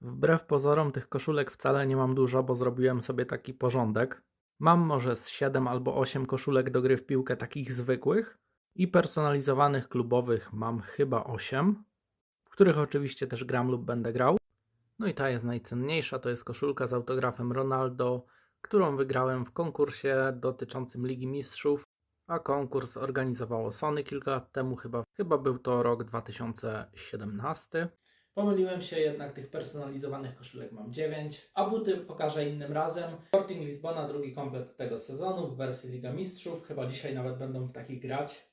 Wbrew pozorom tych koszulek wcale nie mam dużo, bo zrobiłem sobie taki porządek. Mam może z 7 albo 8 koszulek do gry w piłkę takich zwykłych i personalizowanych klubowych mam chyba 8, w których oczywiście też gram lub będę grał. No i ta jest najcenniejsza, to jest koszulka z autografem Ronaldo, którą wygrałem w konkursie dotyczącym Ligi Mistrzów, a konkurs organizowało Sony kilka lat temu, chyba, chyba był to rok 2017. Pomyliłem się, jednak tych personalizowanych koszulek mam 9, a buty pokażę innym razem. Sporting Lizbona, drugi komplet z tego sezonu w wersji Liga Mistrzów, chyba dzisiaj nawet będą w takich grać.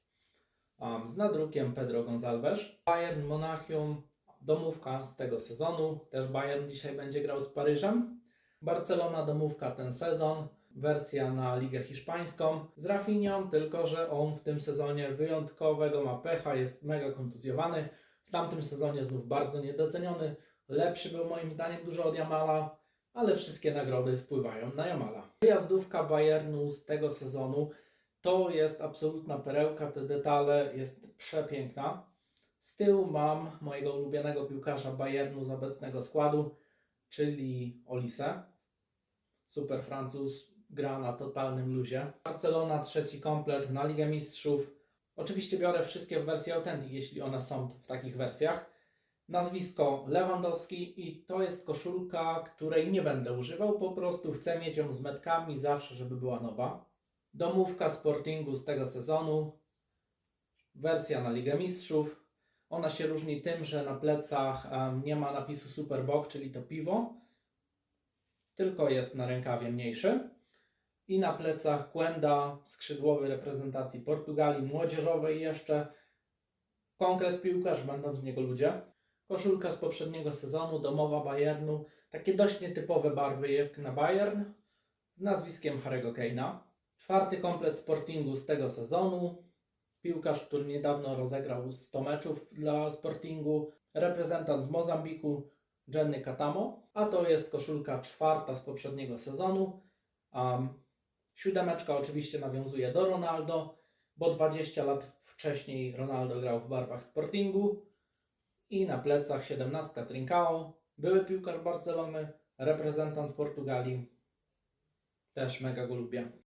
Um, z nadrukiem Pedro Gonzalez. Bayern Monachium, domówka z tego sezonu, też Bayern dzisiaj będzie grał z Paryżem. Barcelona domówka ten sezon, wersja na Ligę Hiszpańską z Rafinią, tylko że on w tym sezonie wyjątkowego ma pecha, jest mega kontuzjowany. W tamtym sezonie znów bardzo niedoceniony. Lepszy był moim zdaniem dużo od Jamala, ale wszystkie nagrody spływają na Jamala. Wyjazdówka Bayernu z tego sezonu to jest absolutna perełka, te detale jest przepiękna. Z tyłu mam mojego ulubionego piłkarza Bayernu z obecnego składu, czyli Olise. Super Francuz, gra na totalnym luzie. Barcelona trzeci komplet na Ligę Mistrzów. Oczywiście biorę wszystkie w wersji Authentic, jeśli one są w takich wersjach. Nazwisko Lewandowski i to jest koszulka, której nie będę używał, po prostu chcę mieć ją z metkami zawsze, żeby była nowa. Domówka Sportingu z tego sezonu. Wersja na Ligę Mistrzów. Ona się różni tym, że na plecach nie ma napisu Superbock, czyli to piwo, tylko jest na rękawie mniejszy. I na plecach Quenda, skrzydłowy reprezentacji Portugalii, młodzieżowej jeszcze. Konkret piłkarz, będą z niego ludzie. Koszulka z poprzedniego sezonu, domowa Bayernu. Takie dość nietypowe barwy jak na Bayern, z nazwiskiem Harry'ego Kane'a. Czwarty komplet Sportingu z tego sezonu. Piłkarz, który niedawno rozegrał 100 meczów dla Sportingu. Reprezentant Mozambiku, Jenny Katamo. A to jest koszulka czwarta z poprzedniego sezonu. Um, siódemeczka oczywiście nawiązuje do Ronaldo, bo 20 lat wcześniej Ronaldo grał w barwach Sportingu. I na plecach 17 Trincao. Były piłkarz Barcelony, reprezentant Portugalii. Też mega go lubię.